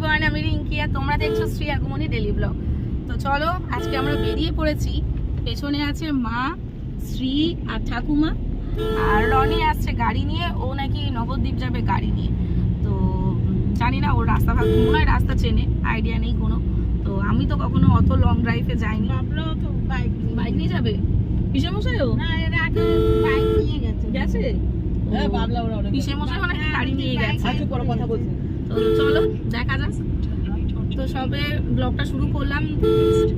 Everyone আমি রিঙ্কি আর তোমরা দেখছ শ্রী আগমনী ডেলি ব্লগ তো চলো আজকে আমরা বেরিয়ে পড়েছি। পেছনে আছে মা শ্রী আর ঠাকুমা। আর রনি আসছে গাড়ি নিয়ে ও নাকি নবদ্বীপ যাবে গাড়ি নিয়ে। তো জানি না ওর রাস্তা ভাব মনে হয় রাস্তা চেনে আইডিয়া নেই কোনো। তো আমি তো কখনো অত লং ড্রাইভে যাইনি। তো বাইক বাইক নিয়ে যাবে? পিসে মশাইও না এর আগে বাইক নিয়ে গেছে। গেছে? হ্যাঁ বাবলা ওরা পিসে নাকি গাড়ি নিয়ে গেছে? আচ্ছা পরে কথা বলছি। তো চলো, দেখা যাক। তো সবে ব্লগটা শুরু করলাম।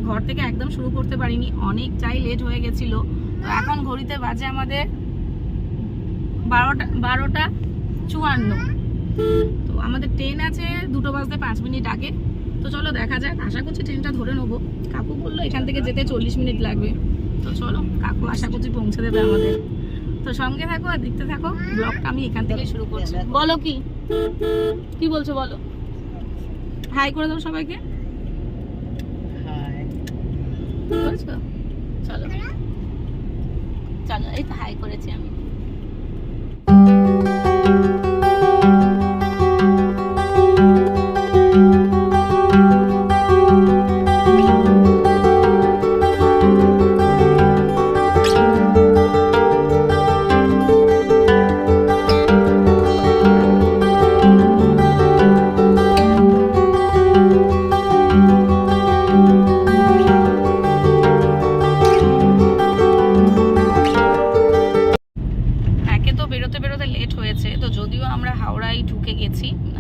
ঘর থেকে একদম শুরু করতে পারিনি। অনেকটাই লেট হয়ে গেছিল। তো এখন ঘড়িতে বাজে আমাদের বারোটা বারোটা চুয়ান্ন। তো আমাদের ট্রেন আছে দুটো বাজতে পাঁচ মিনিট আগে। তো চলো, দেখা যাক। আশা ট্রেনটা ধরে নেব। কাকু বলল এখান থেকে যেতে চল্লিশ মিনিট লাগবে। তো চলো, কাকু আশা করছি পৌঁছে দেবে আমাদের। তো সঙ্গে থাকো আর দেখতে থাকো। ব্লগটা আমি এখান থেকে শুরু করছি। বলো কি? কি বলছো বলো? হাই করে দাও সবাইকে। বলছো? চলো। চলো এই তো হাই করেছি আমি।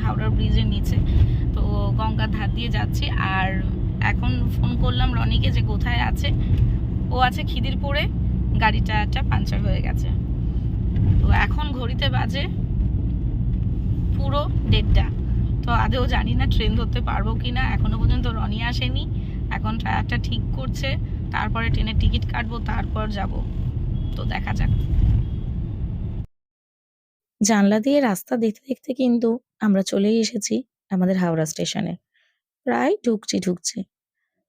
গেছি হাওড়ার ব্রিজের নিচে। তো গঙ্গার ধার দিয়ে যাচ্ছি আর এখন ফোন করলাম রনিকে যে কোথায় আছে। ও আছে খিদিরপুরে। গাড়িটা একটা পাঞ্চার হয়ে গেছে। তো এখন ঘড়িতে বাজে পুরো দেড়টা। তো আদেও জানি না ট্রেন ধরতে পারব কি না এখনও পর্যন্ত রনি আসেনি। এখন টায়ারটা ঠিক করছে। তারপরে ট্রেনের টিকিট কাটবো, তারপর যাব। তো দেখা যাক। জানলা দিয়ে রাস্তা দেখতে দেখতে কিন্তু আমরা চলেই এসেছি আমাদের হাওড়া স্টেশনে। প্রায় ঢুকছি ঢুকছি।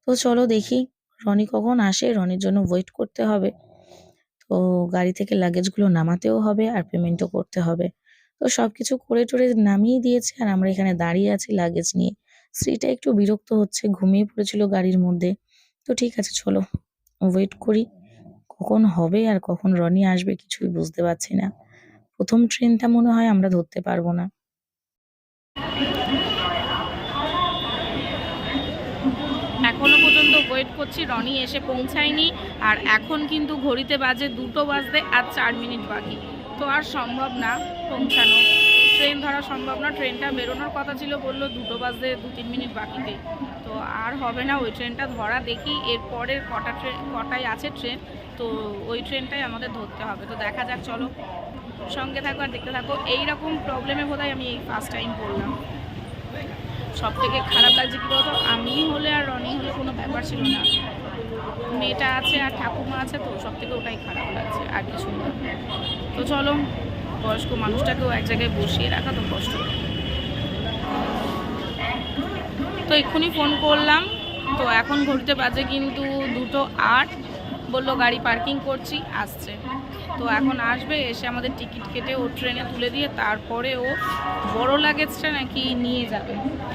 তো চলো দেখি, রনি কখন আসে? রনির জন্য ওয়েট করতে হবে। তো গাড়ি থেকে লাগেজগুলো নামাতেও হবে আর পেমেন্টও করতে হবে। তো সবকিছু করে টরে নামিয়ে দিয়েছে আর আমরা এখানে দাঁড়িয়ে আছি লাগেজ নিয়ে। স্ত্রীটা একটু বিরক্ত হচ্ছে, ঘুমিয়ে পড়েছিল গাড়ির মধ্যে। তো ঠিক আছে, চলো ওয়েট করি। কখন হবে আর কখন রনি আসবে কিছুই বুঝতে পারছি না। প্রথম ট্রেনটা মনে হয় আমরা ধরতে পারব না। এখনও পর্যন্ত ওয়েট করছি, রনি এসে পৌঁছায়নি, আর এখন কিন্তু ঘড়িতে বাজে দুটো বাজতে আর চার মিনিট বাকি। তো আর সম্ভব না পৌঁছানো। ট্রেন ধরা সম্ভব না, ট্রেনটা বেরোনোর কথা ছিল, বলল দুটো বাজতে দু তিন মিনিট বাকিতে। তো আর হবে না, ওই ট্রেনটা ধরা দেখি এরপরের কটা ট্রেন, কটায় আছে ট্রেন, তো ওই ট্রেনটাই আমাদের ধরতে হবে। তো দেখা যাক, চলো। সঙ্গে থাকো আর দেখতে থাকো। এইরকম প্রবলেমে বোধহয় আমি এই ফার্স্ট টাইম পড়লাম। সব থেকে খারাপ লাগছে কি বলতো? আমি হলে আর রনি হলে কোনো ব্যাপার ছিল না। মেয়েটা আছে আর ঠাকুমা আছে, তো সব থেকে ওটাই খারাপ লাগছে, আর কিছু না। তো চলো, বয়স্ক মানুষটাকেও এক জায়গায় বসিয়ে রাখা তো কষ্ট। তো এক্ষুনি ফোন করলাম। তো এখন ঘড়িতে বাজে কিন্তু দুটো আট। বলল গাড়ি পার্কিং করছি, আসছে। তো এখন আসবে, এসে আমাদের টিকিট কেটে ও ট্রেনে তুলে দিয়ে তারপরে ও বড় লাগেজটা নাকি নিয়ে যাবে।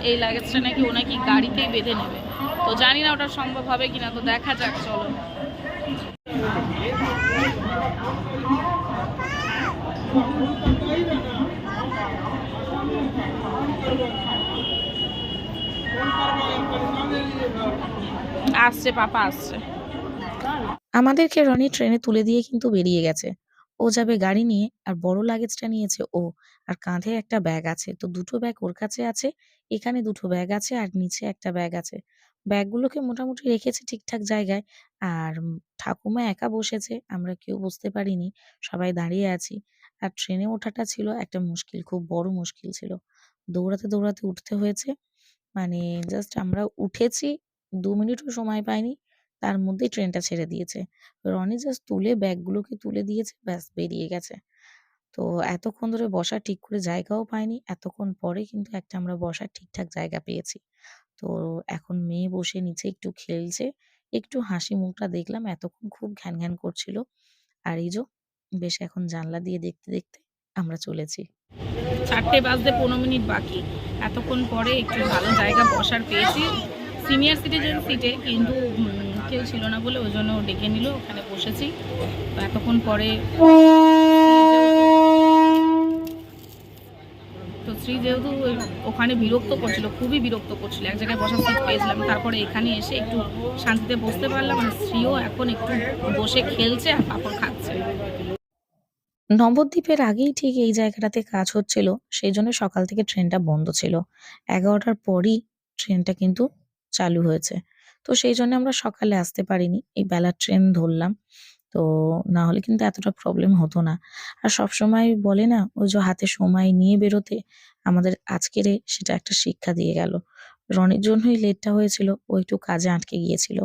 এই লাগেজটা নাকি ও নাকি গাড়িতেই বেঁধে নেবে। তো জানি না ওটা সম্ভব হবে কিনা, তো দেখা যাক, চলো। আসছে, পাপা আসছে। আমাদেরকে রনি ট্রেনে তুলে দিয়ে কিন্তু বেরিয়ে গেছে। ও যাবে গাড়ি নিয়ে আর বড় লাগেজটা নিয়েছে ও। আর কাঁধে একটা ব্যাগ আছে। তো দুটো ব্যাগ ওর কাছে আছে, এখানে দুটো ব্যাগ আছে আর নিচে একটা ব্যাগ আছে। ব্যাগগুলোকে মোটামুটি রেখেছে ঠিকঠাক জায়গায়। আর ঠাকুমা একা বসেছে, আমরা কেউ বুঝতে পারিনি, সবাই দাঁড়িয়ে আছি। আর ট্রেনে ওঠাটা ছিল একটা মুশকিল, খুব বড় মুশকিল ছিল। দৌড়াতে দৌড়াতে উঠতে হয়েছে। মানে জাস্ট আমরা উঠেছি, দু মিনিটও সময় পাইনি। তার মধ্যেই ট্রেনটা ছেড়ে দিয়েছে। রনি জাস্ট তুলে ব্যাগগুলোকে তুলে দিয়েছে, ব্যাস বেরিয়ে গেছে। তো এতক্ষণ ধরে বসার ঠিক করে জায়গাও পাইনি এতক্ষণ পরে কিন্তু একটা আমরা বসার ঠিকঠাক জায়গা পেয়েছি। তো এখন মেয়ে বসে নিচে একটু খেলছে, একটু হাসি মুখটা দেখলাম, এতক্ষণ খুব ঘ্যান ঘ্যান করছিল। আর এই বেশ এখন জানলা দিয়ে দেখতে দেখতে আমরা চলেছি। চারটে বাজতে পনেরো মিনিট বাকি। এতক্ষণ পরে একটু ভালো জায়গা বসার পেয়েছি। সিনিয়র সিটিজেন সিটে কিন্তু কেউ ছিল না বলে ওই জন্য ডেকে নিল, ওখানে বসেছি। এতক্ষণ পরে তো শ্রী যেহেতু ওখানে বিরক্ত করছিল, খুবই বিরক্ত করছিল, এক জায়গায় বসার সিট পেয়েছিলাম, তারপরে এখানে এসে একটু শান্তিতে বসতে পারলাম আর শ্রীও এখন একটু বসে খেলছে আর পাপড় খাচ্ছে। নবদ্বীপের আগেই ঠিক এই জায়গাটাতে কাজ হচ্ছিল, সেই জন্য সকাল থেকে ট্রেনটা বন্ধ ছিল। এগারোটার পরই ট্রেনটা কিন্তু চালু হয়েছে। তো সেই জন্য আমরা সকালে আসতে পারিনি। এই বেলার ট্রেন ধরলাম, তো না হলে কিন্তু এতটা প্রবলেম হতো না। আর সবসময় বলে না, ওই যে হাতে সময় নিয়ে বেরোতে আমাদের আজকের সেটা একটা শিক্ষা দিয়ে গেল। রনির জন্যই লেটটা হয়েছিল, ও একটু কাজে আটকে গিয়েছিল।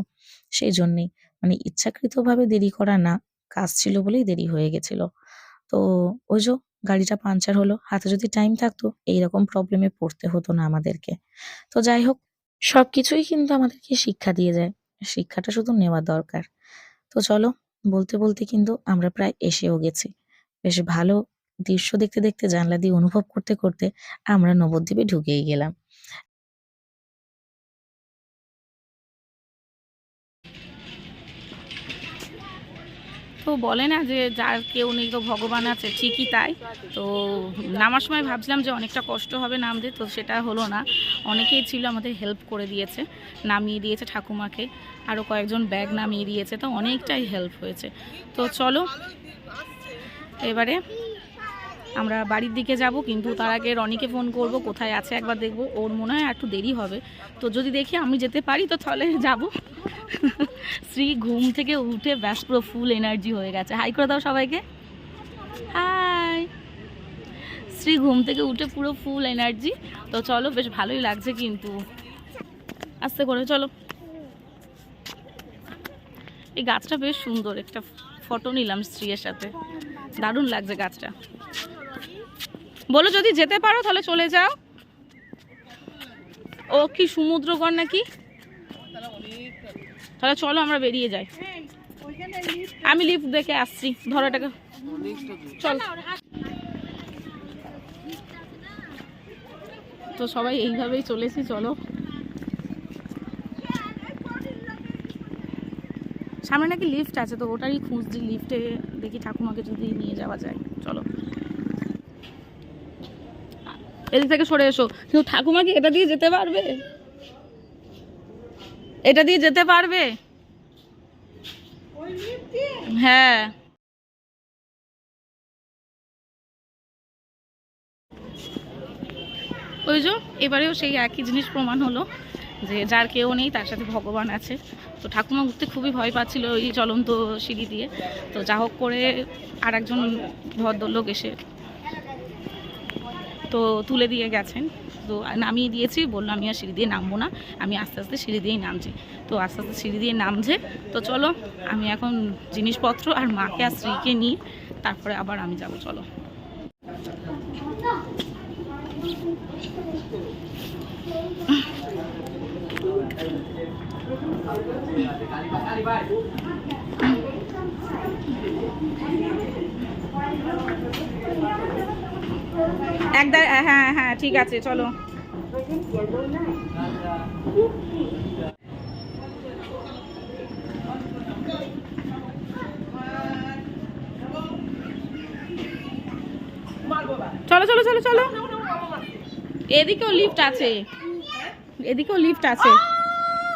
সেই জন্যেই মানে ইচ্ছাকৃতভাবে দেরি করা না, কাজ ছিল বলেই দেরি হয়ে গেছিল। তো ওই যো গাড়িটা পাঞ্চার হলো, হাতে যদি টাইম থাকতো, এইরকম প্রবলেমে পড়তে হতো না আমাদেরকে। তো যাই হোক সবকিছুই কিন্তু আমাদেরকে শিক্ষা দিয়ে যায়। শিক্ষাটা শুধু নেওয়া দরকার। তো চলো, বলতে বলতে কিন্তু আমরা প্রায় এসেও গেছি। বেশ ভালো দৃশ্য দেখতে দেখতে, জানলা দিয়ে অনুভব করতে করতে আমরা নবদ্বীপে ঢুকেই গেলাম। তো বলে না যে যার কেউ নেই, তো ভগবান আছে, ঠিকই তাই। তো নামার সময় ভাবছিলাম যে অনেকটা কষ্ট হবে নামতে, তো সেটা হলো না। অনেকেই ছিল আমাদের হেল্প করে দিয়েছে, নামিয়ে দিয়েছে ঠাকুমাকে। আরও কয়েকজন ব্যাগ নামিয়ে দিয়েছে, তো অনেকটাই হেল্প হয়েছে। তো চলো, এবারে আমরা বাড়ির দিকে যাব, কিন্তু তার আগে রনিকে ফোন করব, কোথায় আছে একবার দেখব। ওর মনে হয় একটু দেরি হবে। তো যদি দেখি আমি যেতে পারি, তো তাহলে যাব। শ্রী ঘুম থেকে উঠে ব্যাস পুরো ফুল এনার্জি হয়ে গেছে। হাই করে দাও সবাইকে। হাই শ্রী ঘুম থেকে উঠে পুরো ফুল এনার্জি তো চলো, বেশ ভালোই লাগছে কিন্তু। আস্তে করে, চলো। এই গাছটা বেশ সুন্দর, একটা ফটো নিলাম স্ত্রীর সাথে। দারুণ লাগছে গাছটা। বলো যদি যেতে পারো, তাহলে চলে যাও। ও কি সমুদ্রগণ নাকি? তাহলে চলো, আমরা বেরিয়ে যাই। আমি লিফট দেখে আসছি, ধরো এটাকে। চল। তো সবাই এইভাবেই চলেছি, চলো। সামনে নাকি লিফট আছে, তো ওটারই খুঁজছি লিফটে দেখি ঠাকুমাকে যদি নিয়ে যাওয়া যায়। চলো। এদিক থেকে সরে এসো। কিন্তু ঠাকুমা কি এটা দিয়ে যেতে পারবে? এটা দিয়ে যেতে পারবে? হ্যাঁ। ওই যে, এবারেও সেই একই জিনিস প্রমাণ হলো, যে যার কেউ নেই, তার সাথে ভগবান আছে। তো ঠাকুমা উঠতে খুবই ভয় পাচ্ছিল ওই চলন্ত সিঁড়ি দিয়ে। তো যা হোক করে আর একজন ভদ্রলোক এসে তো তুলে দিয়ে গেছেন। তো নামিয়ে দিয়েছি বলল আমি আর সিঁড়ি দিয়ে নামবো না, আমি আস্তে আস্তে সিঁড়ি দিয়েই নামছি। তো আস্তে আস্তে সিঁড়ি দিয়ে নামছে। তো চলো, আমি এখন জিনিসপত্র আর মাকে আর স্ত্রীকে নিই তারপরে আবার আমি যাব, চলো। একদম হ্যাঁ হ্যাঁ ঠিক আছে, চলো। চলো চলো চলো চলো। এদিকেও লিফট আছে। এদিকেও লিফট আছে।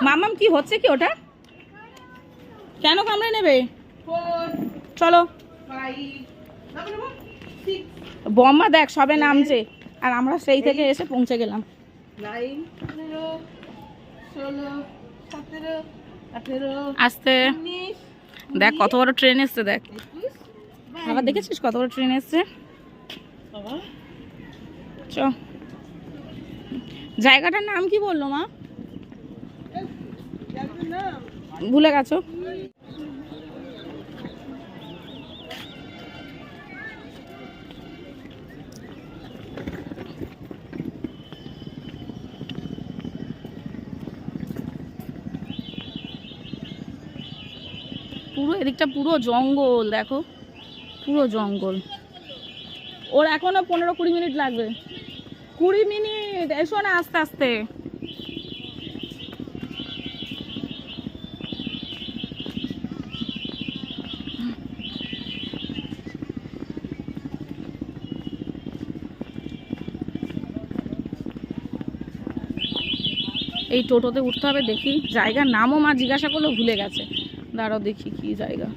মামাম, কি হচ্ছে কি ওটা? কেন কামড়ে নেবে? চলো। বম্মা দেখ সবে নামছে। আর আমরা সেই থেকে এসে পৌঁছে গেলাম। আসতে। দেখ কত বড় ট্রেন এসছে দেখ। আবার দেখেছিস কত বড় ট্রেন এসছে? চ। জায়গাটার নাম কি বলল মা? ভুলে গেছো? এদিকটা পুরো জঙ্গল, দেখো। পুরো জঙ্গল। ওর এখনও পনেরো কুড়ি মিনিট লাগবে। কুড়ি মিনিট! এসো না আস্তে আস্তে। এই টোটোতে উঠতে হবে, দেখি। জায়গার নামও মা জিজ্ঞাসা করল, ভুলে গেছে। দাঁড়াও দেখি কি জায়গা।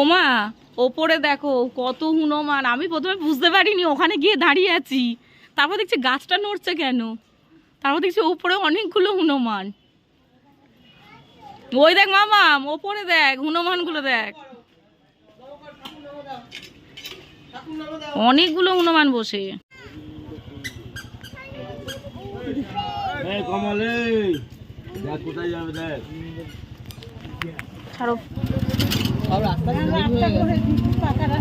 ওমা, ওপরে দেখো কত হুনমান। আমি প্রথমে বুঝতে পারিনি, ওখানে গিয়ে দাঁড়িয়ে আছি। তারপর দেখছি গাছটা নড়ছে কেন? তারপর দেখছি ওপরে অনেকগুলো হনুমান। ওই দেখ মামা ওপরে দেখ হনুমানগুলো দেখ। অনেকগুলো হনুমান বসে। দেখ কোথায় যাবে দেখ। ছাড়ো। তো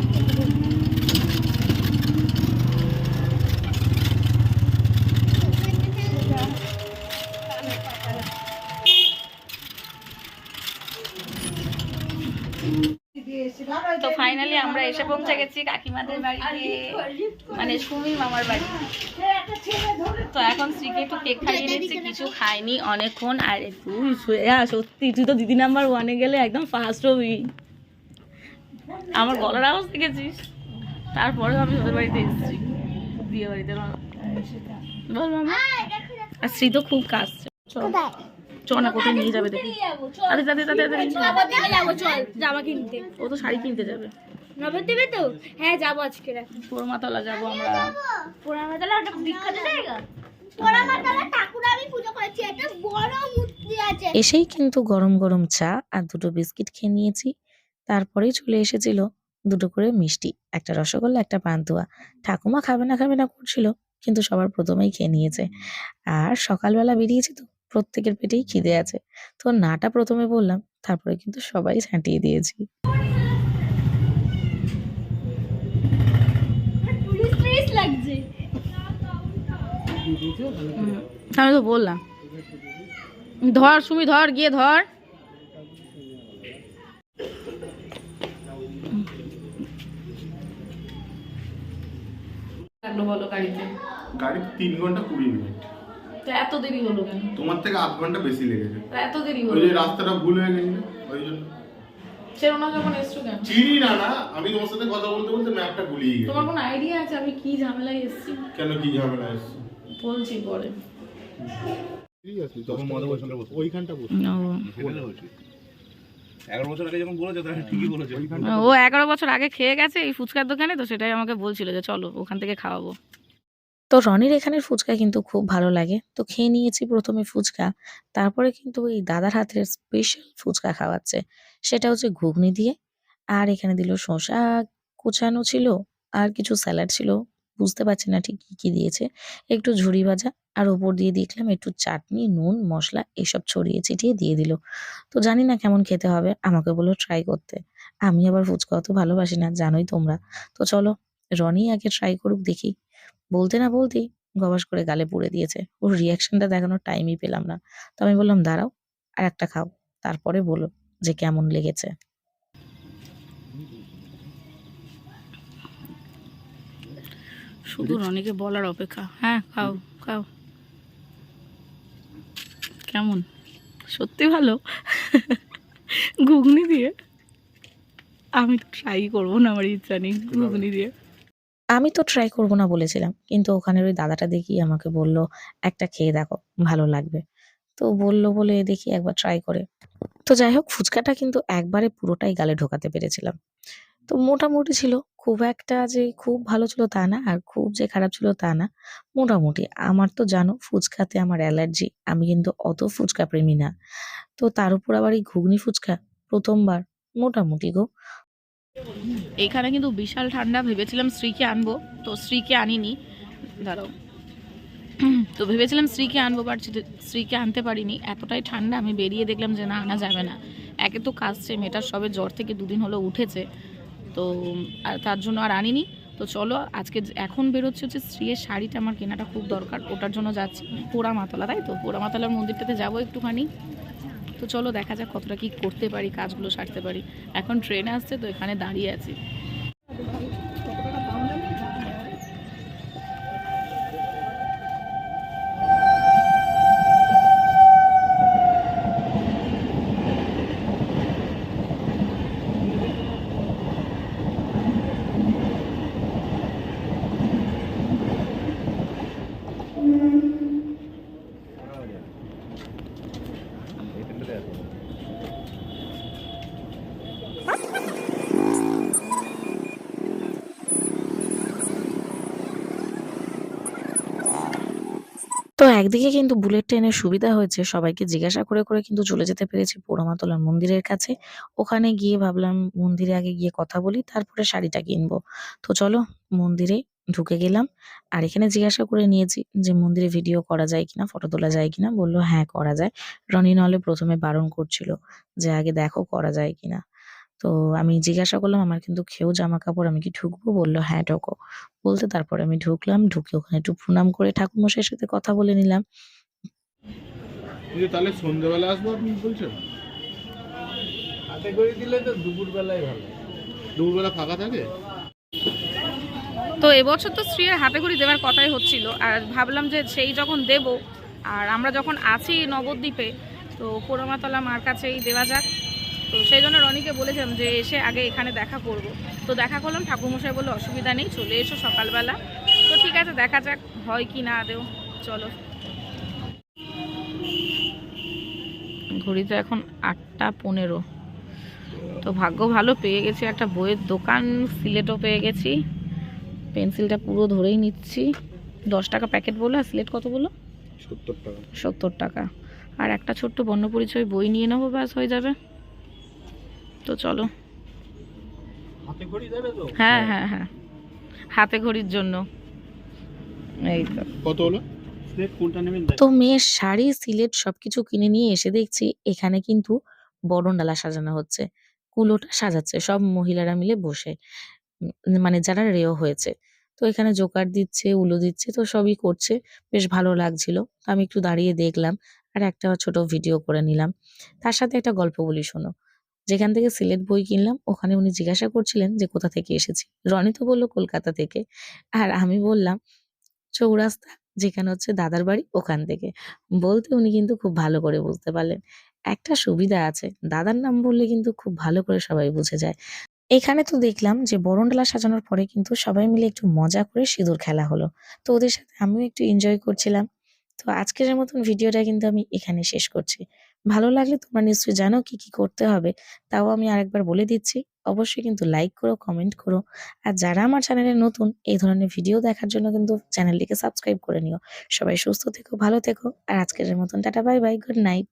পৌঁছে গেছি কাকিমাদের বাড়িতে। মানে সুমি মামার বাড়ি। তো এখন স্ত্রীকে একটু কেক খাইয়ে নিচ্ছি কিছু খাইনি অনেকক্ষণ। আর তুই সত্যি তুই তো দিদি নাম্বার ওয়ানে গেলে একদম ফার্স্ট হবি। আমার গলার আওয়াজ দেখেছিস? তারপরেও আমি ওদের বাড়িতে এসেছি। বিয়ে বাড়িতে বল। মামা। আর শ্রী তো খুব কাঁদছে চল। চ না কোথায় নিয়ে যাবে দেখি। আরে যাব চল। জামা কিনতে। ও তো শাড়ি কিনতে যাবে। নবদ্বীপে তো? হ্যাঁ যাব আজকে পোড়মাতলা যাব আমরা। পোড়ামাতলা ওটা বিখ্যাত জায়গা। পোড়ামাতলা ঠাকুর আমি পুজো করেছি। একটা বড় মূর্তি আছে। এসেই কিন্তু গরম গরম চা আর দুটো বিস্কিট খেয়ে নিয়েছি। তারপরেই চলে এসেছিল দুটো করে মিষ্টি একটা রসগোল্লা একটা পান্তুয়া। ঠাকুমা খাবে না খাবে না করছিল কিন্তু সবার প্রথমেই খেয়ে নিয়েছে। আর সকালবেলা বেরিয়েছি তো প্রত্যেকের পেটেই খিদে আছে। তো নাটা প্রথমে বললাম তারপরে কিন্তু সবাই ছাঁটিয়ে দিয়েছি। আমি তো বললাম। ধর সুমি ধর গিয়ে ধর। লাগল বলো গাড়িতে? গাড়ি তিন ঘণ্টা কুড়ি মিনিট। তো এত দেরি হলো কেন? তোমার থেকে আধ ঘণ্টা বেশি লেগেছে। তো এত দেরি হলো যে রাস্তাটা ভুল হয়ে গেছিল ওই জন্য। চেনো না যখন এসছো কেন? চিনি না না আমি তোমার সাথে কথা বলতে বলতে ম্যাপটা গেছি। তোমার কোনো আইডিয়া আছে? আমি কি ঝামেলায় এসেছি? কেন কি ঝামেলা এসছে? ঠিকই বলেছে। ও এগারো বছর আগে খেয়ে গেছে এই ফুচকার দোকানে তো সেটাই আমাকে বলছিল যে চলো ওখান থেকে খাওয়াবো। তো রনির এখানের ফুচকা কিন্তু খুব ভালো লাগে। তো খেয়ে নিয়েছি প্রথমে ফুচকা তারপরে কিন্তু এই দাদার হাতের স্পেশাল ফুচকা খাওয়াচ্ছে। সেটা হচ্ছে ঘুগনি দিয়ে আর এখানে দিল শসা কুচানো ছিল আর কিছু স্যালাড ছিল। বুঝতে পারছি না ঠিক কি কি দিয়েছে। একটু ঝুড়ি ভাজা আর ওপর দিয়ে দেখলাম একটু চাটনি, নুন, মশলা এসব ছড়িয়ে ছিটিয়ে দিয়ে দিল। তো জানি না কেমন খেতে হবে, আমাকে বলো ট্রাই করতে। আমি আবার ফুচকা অত ভালোবাসি না, জানোই তোমরা। তো চলো, রনি আগে ট্রাই করুক, দেখি। বলতে না বলতেই গবাস করে গালে পুড়ে দিয়েছে। ওর রিয়াকশনটা দেখানোর টাইমই পেলাম না। তো আমি বললাম, দাঁড়াও, আর একটা খাও। তারপরে বলো যে, কেমন লেগেছে? শুধু রনিকে বলার অপেক্ষা। হ্যাঁ খাও খাও। কেমন? সত্যি ভালো? ঘুগনি দিয়ে? আমি ট্রাই করব না আমার ইচ্ছা নেই ঘুগনি দিয়ে। আমি তো ট্রাই করব না বলেছিলাম কিন্তু ওখানের ওই দাদাটা দেখি আমাকে বলল একটা খেয়ে দেখো ভালো লাগবে। তো বলল বলে দেখি একবার ট্রাই করে। তো যাই হোক ফুচকাটা কিন্তু একবারে পুরোটাই গালে ঢোকাতে পেরেছিলাম। তো মোটামুটি ছিল। খুব একটা যে খুব ভালো ছিল তা না, আর খুব যে খারাপ ছিল তা না। মোটামুটি আমার তো জানো ফুচকাতে আমার অ্যালার্জি, আমি কিন্তু অত ফুচকা প্রেমী না। তো তার উপর আবার এই ঘুগনি ফুচকা প্রথমবার, মোটামুটি গো। এখানে কিন্তু বিশাল ঠান্ডা, ভেবেছিলাম স্ত্রীকে আনব, তো স্ত্রীকে আনিনি। দাঁড়াও। তো ভেবেছিলাম স্ত্রীকে আনব বাট স্ত্রীকে আনতে পারিনি। এতটাই ঠান্ডা, আমি বেরিয়ে দেখলাম যে না, আনা যাবে না। একে তো কাশছে, মেয়েটার সবে জ্বর থেকে দুদিন হলো উঠেছে। তো তার জন্য আর আনিনি। তো চলো, আজকে এখন বেরোচ্ছে হচ্ছে স্ত্রীর শাড়িটা আমার কেনাটা খুব দরকার। ওটার জন্য যাচ্ছি পোড়া মাতলা, তাই তো? পোড়া মাতলার মন্দিরটাতে যাব একটুখানি। তো চলো, দেখা যাক কতটা কি করতে পারি, কাজগুলো সারতে পারি। এখন ট্রেনে আসছে, তো এখানে দাঁড়িয়ে আছি তো একদিকে কিন্তু বুলেট ট্রেনের সুবিধা হয়েছে, সবাইকে জিজ্ঞাসা করে করে কিন্তু চলে যেতে পেরেছি পোড়ামাতলার মন্দিরের কাছে। ওখানে গিয়ে ভাবলাম মন্দিরে আগে গিয়ে কথা বলি, তারপরে শাড়িটা কিনবো। তো চলো মন্দিরে ঢুকে গেলাম আর এখানে জিজ্ঞাসা করে নিয়েছি যে মন্দিরে ভিডিও করা যায় কিনা ফটো তোলা যায় কিনা। বলল হ্যাঁ করা যায়। রনি নলে প্রথমে বারণ করছিল যে আগে দেখো করা যায় কিনা। তো আমি জিজ্ঞাসা করলাম আমার কিন্তু খেয়েও জামা কাপড় আমি কি ঢুকবো? বলল হ্যাঁ ঢোকো। বলতে তারপরে আমি ঢুকলাম ঢুকে ওখানে একটু প্রণাম করে ঠাকুরমশাইয়ের সাথে কথা বলে নিলাম। তাহলে সন্ধ্যেবেলা আসব আপনি বলছেন? হাতে করে দিলে তো দুপুর বেলায় ভালো। দুপুরবেলা ফাঁকা থাকে? তো এবছর তো স্ত্রীর হাতে খড়ি দেওয়ার কথাই হচ্ছিল আর ভাবলাম যে সেই যখন দেব আর আমরা যখন আছি নবদ্বীপে তো পোড়ামাতলা মার কাছেই দেওয়া যাক। তো সেই জন্য রনিকে বলেছিলাম যে এসে আগে এখানে দেখা করব। তো দেখা করলাম ঠাকুরমশাই বলে অসুবিধা নেই চলে এসো সকালবেলা। তো ঠিক আছে দেখা যাক হয় কি না আদেও চলো। ঘড়িতে এখন আটটা পনেরো। তো ভাগ্য ভালো পেয়ে গেছি একটা বইয়ের দোকান সিলেটও পেয়ে গেছি। পেন্সিলটা পুরো ধরেই নিচ্ছি। দশ টাকা প্যাকেট বলো আর সিলেট কত বলো সত্তর টাকা। সত্তর টাকা। আর একটা ছোট্ট বর্ণপরিচয় বই নিয়ে নেব ব্যাস হয়ে যাবে। তো চলো। হাতে ঘড়ি দেবে তো? হ্যাঁ হ্যাঁ হ্যাঁ। হাতে ঘড়ির জন্য। এই তো। কত হলো? স্লেট কোনটা নেবেন? তো মেয়ের শাড়ি সিলেট সবকিছু কিনে নিয়ে এসে দেখছি এখানে কিন্তু বড় বরণডালা সাজানো হচ্ছে। কুলোটা সাজাচ্ছে সব মহিলারা মিলে বসে। মানে যারা রেও হয়েছে। তো এখানে জোকার দিচ্ছে উলো দিচ্ছে তো সবই করছে। বেশ ভালো লাগছিল। তো আমি একটু দাঁড়িয়ে দেখলাম আর একটা ছোট ভিডিও করে নিলাম। তার সাথে একটা গল্প বলি শোনো। যেখান থেকে সিলেট বই কিনলাম, ওখানে উনি জিজ্ঞাসা করছিলেন যে কোথা থেকে এসেছি। রনি তো বলল, কলকাতা থেকে। আর আমি বললাম, চৌরাস্তা, যেখানে হচ্ছে দাদার বাড়ি, ওখান থেকে। বলতে উনি কিন্তু খুব ভালো করে বুঝতে পারলেন। একটা সুবিধা আছে, দাদার নাম বললে কিন্তু খুব ভালো করে সবাই বুঝে যায়। এখানে তো দেখলাম যে বরণডালা সাজানোর পরে কিন্তু সবাই মিলে একটু মজা করে সিঁদুর খেলা হলো। তো ওদের সাথে আমিও একটু এনজয় করছিলাম। তো আজকের মতন ভিডিওটা কিন্তু আমি এখানে শেষ করছি। ভালো লাগলে তোমরা নিশ্চয়ই জানো কি কি করতে হবে। তাও আমি আরেকবার বলে দিচ্ছি, অবশ্যই কিন্তু লাইক করো কমেন্ট করো। আর যারা আমার চ্যানেলে নতুন, এই ধরনের ভিডিও দেখার জন্য কিন্তু চ্যানেলটিকে সাবস্ক্রাইব করে নিও। সবাই সুস্থ থেকো, ভালো থেকো। আর আজকের মতন tata bye bye good night